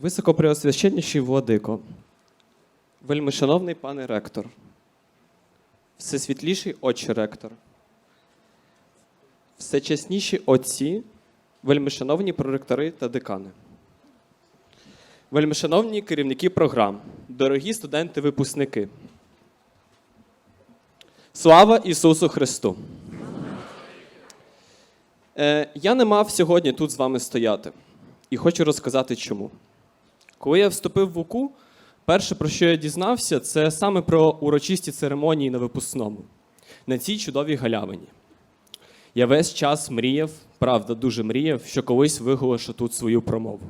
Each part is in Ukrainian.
Високопреосвященніший владико, вельмишановний пане ректор, всесвітліший отче ректор, всечесніші отці, вельмишановні проректори та декани, вельмишановні керівники програм, дорогі студенти-випускники. Слава Ісусу Христу! Е, я не мав сьогодні тут з вами стояти і хочу розказати чому. Коли я вступив в УКУ, перше, про що я дізнався, це саме про урочисті церемонії на випускному, на цій чудовій галявині. Я весь час мріяв, правда, дуже мріяв, що колись виголошу тут свою промову.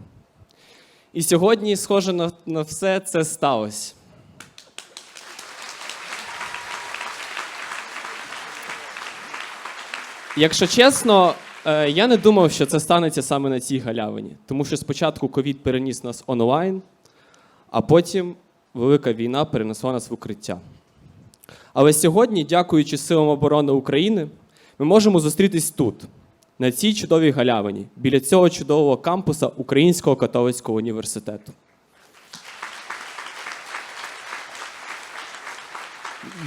І сьогодні, схоже на, на все, це сталося. Якщо чесно, я не думав, що це станеться саме на цій галявині, тому що спочатку ковід переніс нас онлайн, а потім велика війна перенесла нас в укриття. Але сьогодні, дякуючи силам оборони України, ми можемо зустрітись тут, на цій чудовій галявині, біля цього чудового кампуса Українського католицького університету.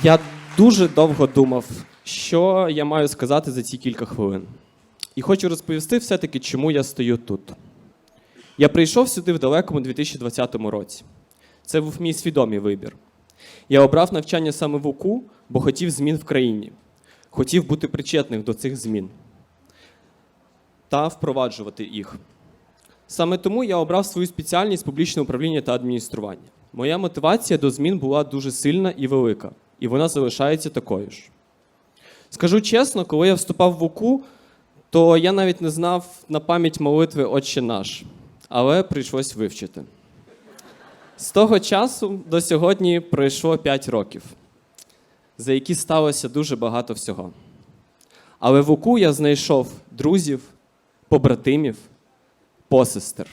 Я дуже довго думав, що я маю сказати за ці кілька хвилин. І хочу розповісти все-таки, чому я стою тут. Я прийшов сюди в далекому 2020 році. Це був мій свідомий вибір. Я обрав навчання саме в УКУ, бо хотів змін в країні, хотів бути причетним до цих змін та впроваджувати їх. Саме тому я обрав свою спеціальність публічне управління та адміністрування. Моя мотивація до змін була дуже сильна і велика, і вона залишається такою ж. Скажу чесно, коли я вступав в УКУ, то я навіть не знав на пам'ять молитви Отче наш, але прийшлось вивчити. З того часу до сьогодні пройшло 5 років, за які сталося дуже багато всього. Але в УКУ я знайшов друзів, побратимів, посестер,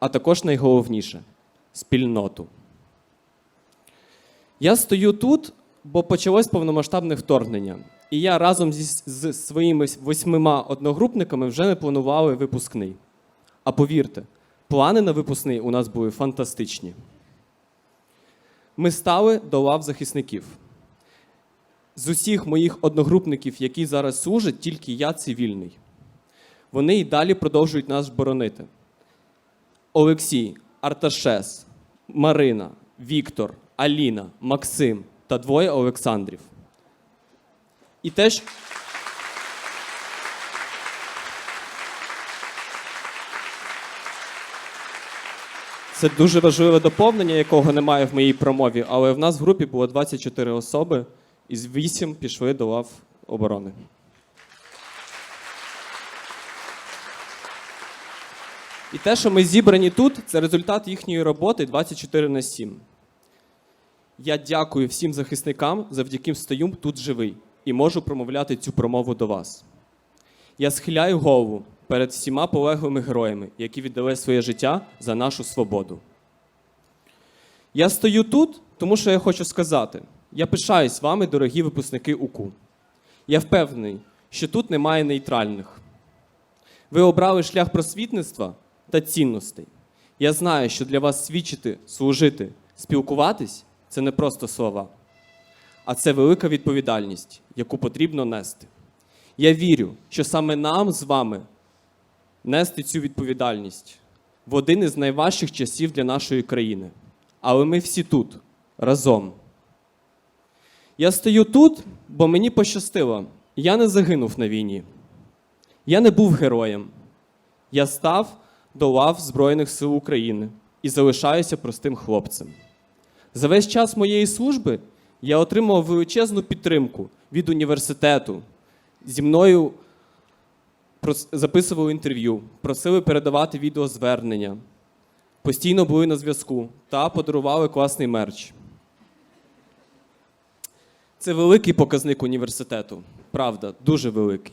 а також найголовніше спільноту. Я стою тут, бо почалось повномасштабне вторгнення. І я разом зі, з своїми восьмима одногрупниками вже не планували випускний. А повірте, плани на випускний у нас були фантастичні. Ми стали до лав захисників. З усіх моїх одногрупників, які зараз служать, тільки я цивільний. Вони і далі продовжують нас боронити. Олексій, Арташес, Марина, Віктор, Аліна, Максим та двоє Олександрів. І теж. Це дуже важливе доповнення, якого немає в моїй промові, але в нас в групі було 24 особи, із 8 пішли до лав оборони. І те, що ми зібрані тут, це результат їхньої роботи 24 на 7. Я дякую всім захисникам, завдяки стою тут живий і можу промовляти цю промову до вас. Я схиляю голову перед всіма полеглими героями, які віддали своє життя за нашу свободу. Я стою тут, тому що я хочу сказати: я пишаюсь вами, дорогі випускники УКУ. Я впевнений, що тут немає нейтральних. Ви обрали шлях просвітництва та цінностей. Я знаю, що для вас свідчити, служити, спілкуватись це не просто слова, а це велика відповідальність, яку потрібно нести. Я вірю, що саме нам з вами нести цю відповідальність в один із найважчих часів для нашої країни. Але ми всі тут разом. Я стою тут, бо мені пощастило. Я не загинув на війні. Я не був героєм. Я став до лав Збройних сил України і залишаюся простим хлопцем. За весь час моєї служби я отримав величезну підтримку від університету. Зі мною записували інтерв'ю, просили передавати відеозвернення, постійно були на зв'язку та подарували класний мерч. Це великий показник університету. Правда, дуже великий.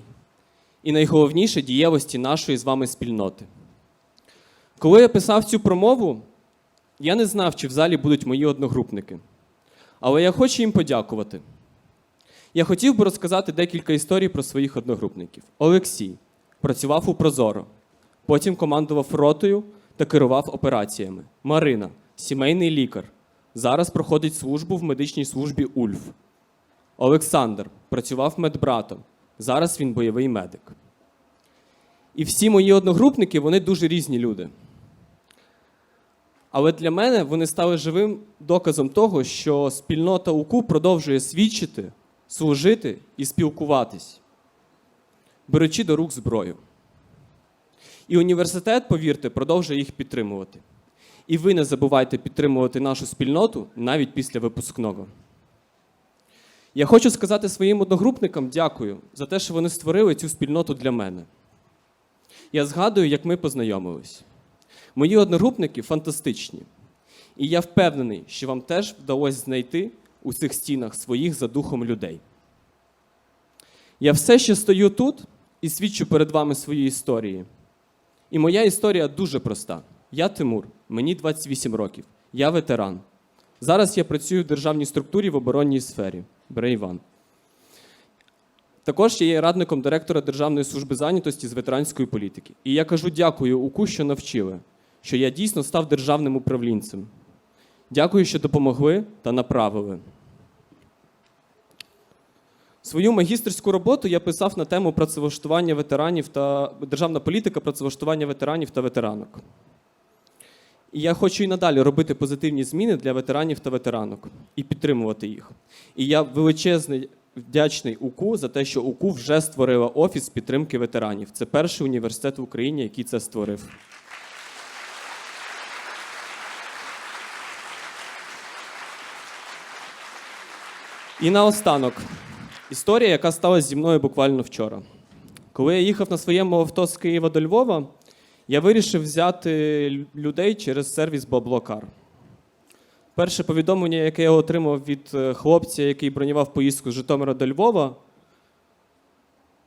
І найголовніше дієвості нашої з вами спільноти. Коли я писав цю промову, я не знав, чи в залі будуть мої одногрупники. Але я хочу їм подякувати. Я хотів би розказати декілька історій про своїх одногрупників. Олексій працював у Прозоро, потім командував ротою та керував операціями. Марина, сімейний лікар. Зараз проходить службу в медичній службі Ульф. Олександр працював медбратом. Зараз він бойовий медик. І всі мої одногрупники вони дуже різні люди. Але для мене вони стали живим доказом того, що спільнота УКУ продовжує свідчити, служити і спілкуватись, беручи до рук зброю. І університет, повірте, продовжує їх підтримувати. І ви не забувайте підтримувати нашу спільноту навіть після випускного. Я хочу сказати своїм одногрупникам дякую за те, що вони створили цю спільноту для мене. Я згадую, як ми познайомились. Мої одногрупники фантастичні. І я впевнений, що вам теж вдалося знайти у цих стінах своїх за духом людей. Я все ще стою тут і свідчу перед вами свої історії. І моя історія дуже проста. Я Тимур, мені 28 років, я ветеран. Зараз я працюю в державній структурі в оборонній сфері. Бере Іван. Також я є радником директора Державної служби зайнятості з ветеранської політики. І я кажу дякую УКУ, що навчили, що я дійсно став державним управлінцем. Дякую, що допомогли та направили. Свою магістерську роботу я писав на тему працевлаштування ветеранів та державна політика працевлаштування ветеранів та ветеранок. І я хочу і надалі робити позитивні зміни для ветеранів та ветеранок і підтримувати їх. І я величезний вдячний УКУ за те, що УКУ вже створила офіс підтримки ветеранів. Це перший університет в Україні, який це створив. І наостанок історія, яка сталася зі мною буквально вчора. Коли я їхав на своєму авто з Києва до Львова, я вирішив взяти людей через сервіс Баблокар. Перше повідомлення, яке я отримав від е, хлопця, який бронював поїздку з Житомира до Львова,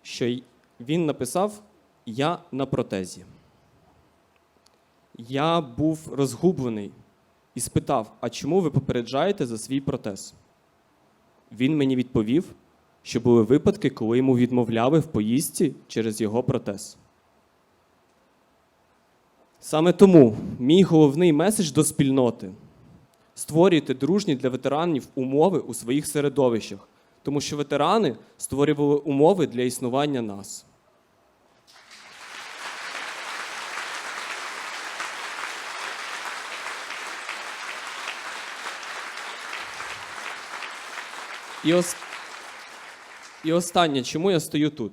що він написав: Я на протезі. Я був розгублений і спитав: а чому ви попереджаєте за свій протез? Він мені відповів, що були випадки, коли йому відмовляли в поїздці через його протез. Саме тому мій головний меседж до спільноти створюйте дружні для ветеранів умови у своїх середовищах, тому що ветерани створювали умови для існування нас. І, ос... І останнє, чому я стою тут?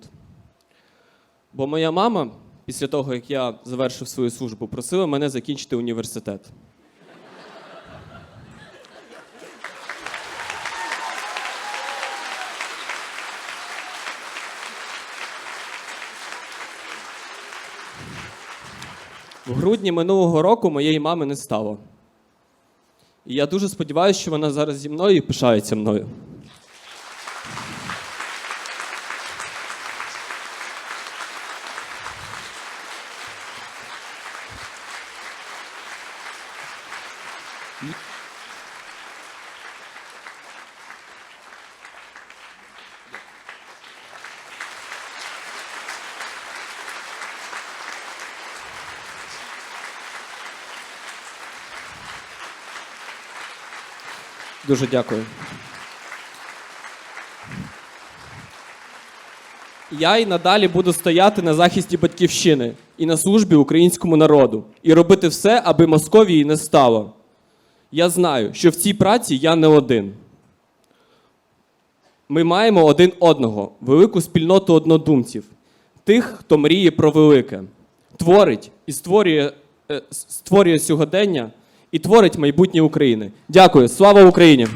Бо моя мама, після того, як я завершив свою службу, просила мене закінчити університет. В грудні минулого року моєї мами не стало. І я дуже сподіваюся, що вона зараз зі мною і пишається мною. Дуже дякую. Я й надалі буду стояти на захисті батьківщини і на службі українському народу і робити все, аби Московії не стало. Я знаю, що в цій праці я не один. Ми маємо один одного, велику спільноту однодумців, тих, хто мріє про велике, творить і створює, е, створює сьогодення і творить майбутнє України. Дякую, слава Україні!